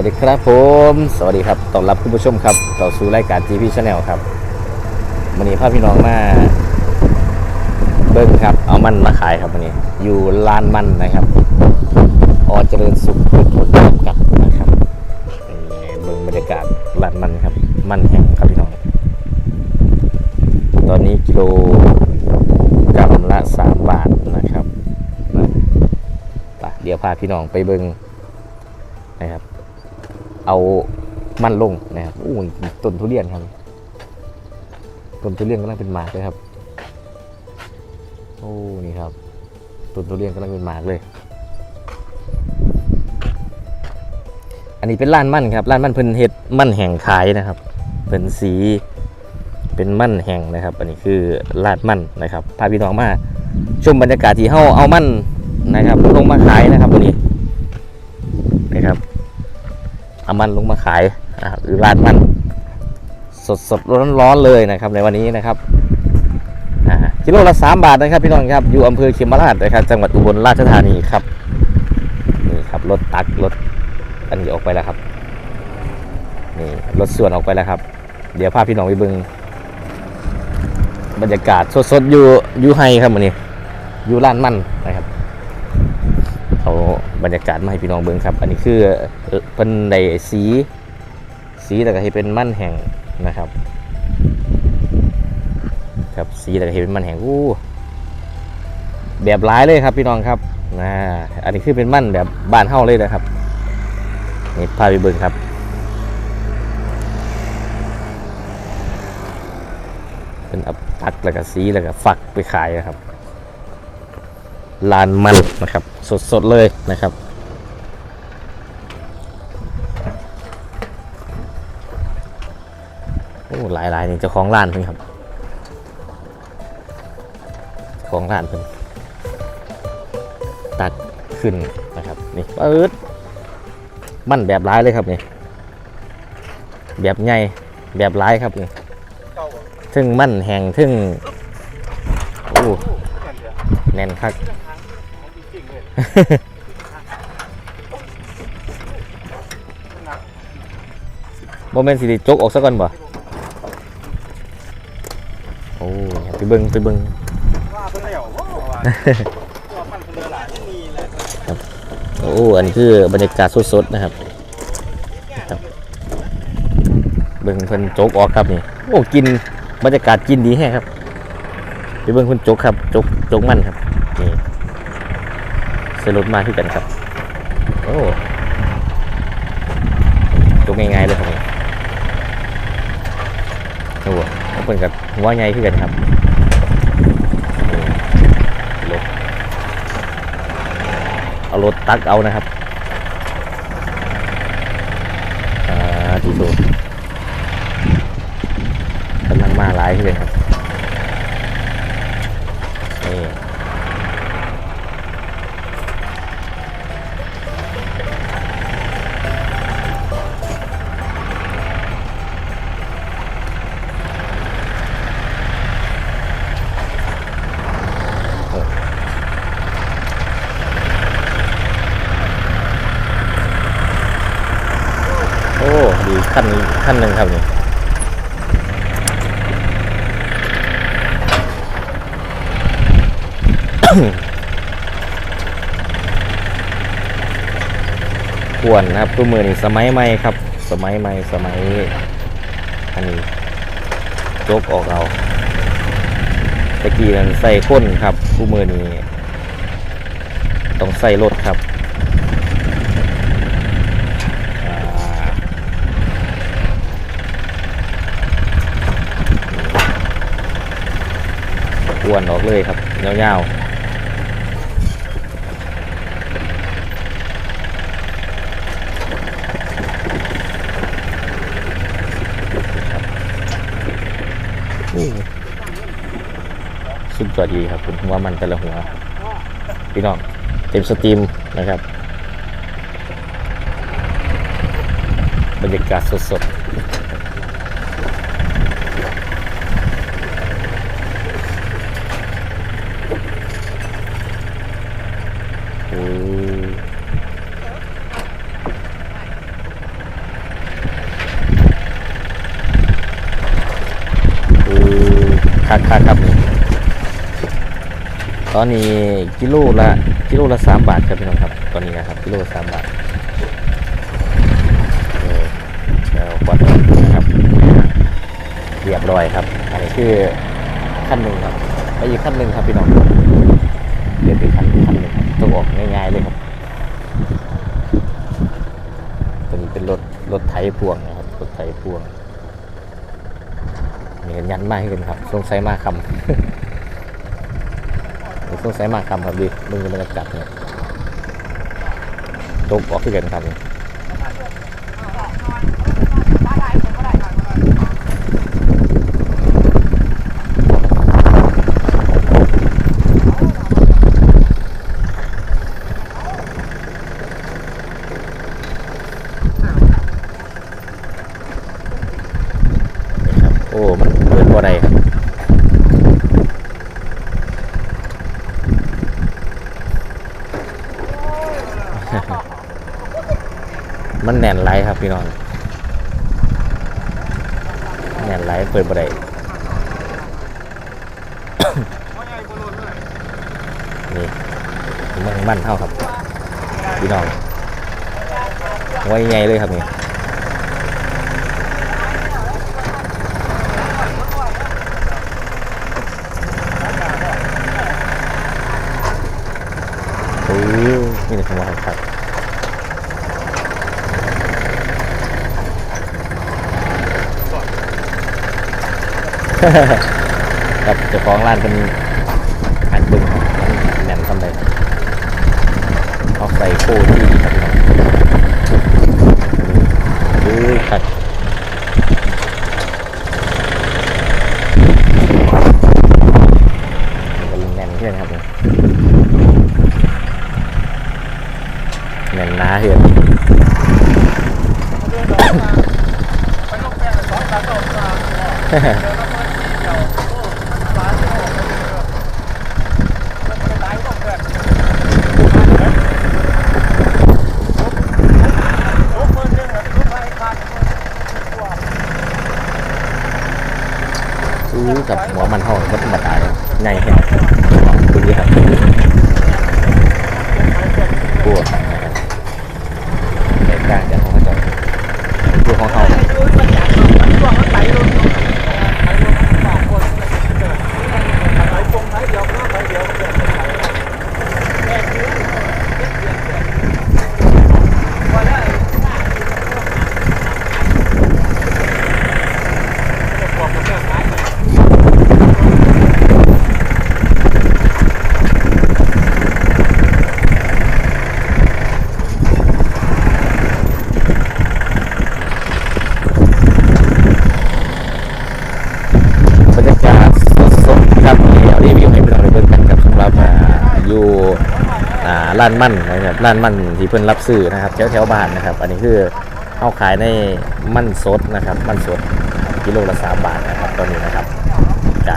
สวัสดีครับผม สวัสดีครับต้อนรับคุณผู้ชมครับต่อสู่รายการ GP Channel ครับวันนี้พาพี่น้องมาเบิ้งครับ เอามันมาขายครับวันนี้ อยู่ลานมันนะครับอเจริญสุขพืชผลกัดนะครับเบิ้งบรรยากาศลานมันครับ มันแห้งครับพี่น้อง ตอนนี้กิโลกรัมละ3บาทนะครับนะเดี๋ยวพาพี่น้องไปเบิ้งนะครับ เอามันลงนะครับอู้ยต้นทุเรียนครับต้นทุเรียนกำลังเป็นหมากเลยครับ โอ้นี่ครับต้นทุเรียนกำลังเป็นหมากเลย อันนี้เป็นร้านมันครับร้านมันเพิ่นเฮ็ดมันแห่งขายนะครับเป็นสีเป็นมันแห่งนะครับ อันนี้คือลาดมันนะครับพาพี่น้องมาชมบรรยากาศที่เฮาเอามันนะครับลงมาขายนะครับวันนี้ เอามันลงมาขายนะครับหรือร้านมันสดสดร้อนร้อนๆเลยนะครับในวันนี้นะครับกิโลละสามบาทนะครับพี่น้องครับอยู่อำเภอเขมราชนะครับจังหวัดอุบลราชธานีครับนี่ครับรถตักรถอันนี้ออกไปแล้วครับนี่รถส่วนออกไปแล้วครับ เดี๋ยวพาพี่น้องไปเบิงบรรยากาศสดๆอยู่อยู่ไฮครับวันนี้อยู่ร้านมันนะครับ บรรยากาศมาให้พี่น้องเบิ่งครับ อันนี้คือเอ่อเป็นในสี สีแต่ก็ให้เป็นมั่นแห่งนะครับ ครับสีแต่ก็ให้เป็นมั่นแห่งอู้แบบร้ายเลยครับพี่น้องครับนะอันนี้คือเป็นมั่นแบบบ้านเฮาเลยนะครับนี่พาไปเบิ่งครับเป็นอับตักแล้วก็สีแล้วก็ฝักไปขายนะครับ ลานมันนะครับ สดๆเลยนะครับโอ้หลายหลายนี่เจ้าของร้านเพิ่นครับของร้านเพิ่นตัดขึ้นนะครับนี่เปิดมันแบบร้ายเลยครับนี่แบบใหญ่แบบร้ายครับนี่ทึ่งมันแห้งทึ่งโอ้แน่นคัก โมเมนต์สิได้จกออกซะก่อนบ่โอ้ยไปเบิ่งไปเบิ่งโอ้อันนี้คือบรรยากาศสดๆนะครับครับเบิ่งเพิ่นจกออกครับนี่โอ้กินบรรยากาศกินดีแฮะครับไปเบิ่งเพิ่นจกครับจกจกมันครับ นี่สรุปมาที่กันครับ โอ้จกง่ายๆเลยครับนี่โอ้เพิ่นกับหัวใหญ่ขึ้นกันครับนี่รถเอารถตักเอานะครับอ่าดีสุดกำลังมาหลายขึ้นเลยครับ ดีขั้นขั้นหนึ่งครับนี่ควรนะครับตัวมือนี่สมัยใหม่ครับ สมัยใหม่สมัยอันนี้โจกออกเอาตะกี้นั้นใส่ข้นครับผู้มือนี้ต้องใส่รถครับ อ้วนออกเลยครับยาวๆสุดยอดดีครับคุณหัวมันแต่ละหัว พี่น้องเต็มสตรีมนะครับ บรรยากาศสดๆโอ้ คักคักครับนี่ตอนนี้กิโลละกิโลละสามบาทครับพี่น้องครับ ตอนนี้นะครับกิโลสามบาทเออแล้ววัดนะครับเรียบร้อยครับอันนี้คือขั้นหนึ่งครับไปอีกขั้นหนึ่งครับพี่น้องเรียนไปขั้นขั้นหนึ่งต้องออกง่ายๆเลยครับตัวนี้เป็นรถรถไถพ่วงนะครับรถไถพ่วง นี่กันยันมากขึ้นครับสงสัยมากคำนี่สงสัยมากคำครับดิมึงจะมากาศเนี่ยตกออกขึ้นกันครับนี่นี่ครับ โอ้ มันเปิดบ่ได้ครับ มันแน่นไหลครับพี่น้องแน่นไหลเปิดบ่ได้พ่อใหญ่บ่รู้เนี่มันมันเท่าครับ พี่น้องไว้ไงเลยครับนี่โอ้ยนี่นคำว่าครับ ครับเจ้าของร้านเป็นอันบึงครับมันแน่นทำเลยเอาใส่โค้ที่ครับพี่น้องดูขัดมันก็แน่นขึ้นครับผมแน่นหนาเหือนเดินออกมาไปลงแปลงสองตาสองตาเดินแล้วมันเกี่ยวโอ้ร้านโอ้ไม่ได้ร้านต้องแปลงโอ้เพิ่นเรื่องแบบลูกไผ่ขาดตัว ซื้อกับหัวมันห้องก็ธรรมดาเลยใหญ่แห้งดูดีครับปวดนะครับแตกต่างจากของเขาจะตัวของเขา บรรยากาศสดๆครับเดี๋ยวรีวิวให้พี่น้องได้เบิ่งกันครับสำหรับอ่าอยู่อ่า ร้านมั่นนะครับร้านมั่นที่เพิ่อนรับซื้อนะครับแถวแถวบ้านนะครับ อันนี้คือเอาขายในมั่นสดนะครับ มั่นสดกิโลละสามบาทนะครับตอนนี้นะครับจะ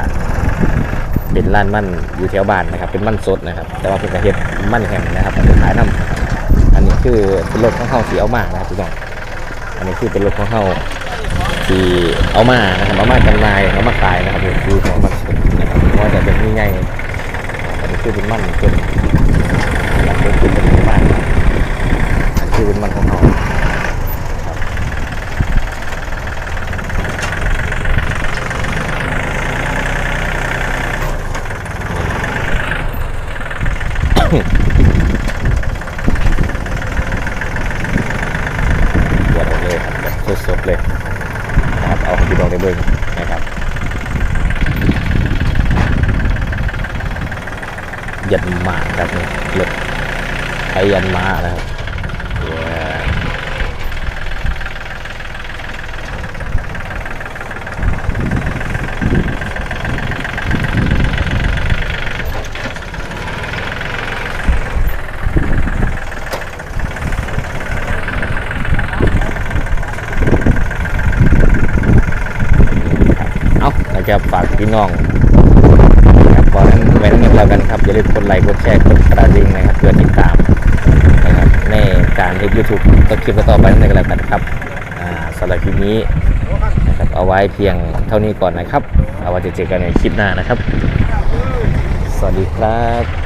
เป็นร้านมั่นอยู่แถวบ้านนะครับ เป็นมั่นสดนะครับ แต่ว่าเป็นกระเฮ็ดมั่นแห้งนะครับเป็นขายน้ำอันนี้คือเป็นรถของเข้าสีเอามานะครับพี่น้องอันนี้คือเป็นรถของเข้าที่เอามานะครับเอามาจำหน่ายเอามาขายนะครับคือของมันสดนะครับเพราะว่าจะเป็นนี่ไงอันนี้คือเป็นมันเป็นรับเป็นเป็นเป็นมันอันนี้คือเป็นมันของเขาครับตัวเราเลยครับแบบสดๆเลย นะครับเอาให้พี่น้องได้เบิ่งนะครับยันมาครับนี่รถไท ยันมานะครับแล้วจะฝากพี่น้องครับเพราะนั้นไว้ทั้งนี้แล้วกันครับ อย่าลืมกดไลค์กดแชร์กดกระดิ่งนะครับ เพื่อติดตาม นะครับในการเฮ็ดยูทูบก็คลิปต่อไปนั่นเองก็แล้วกันครับอ่าสำหรับคลิปนี้นะครับเอาไว้เพียงเท่านี้ก่อนนะครับ เอาไว้เจอกันในคลิปหน้านะครับ สวัสดีครับ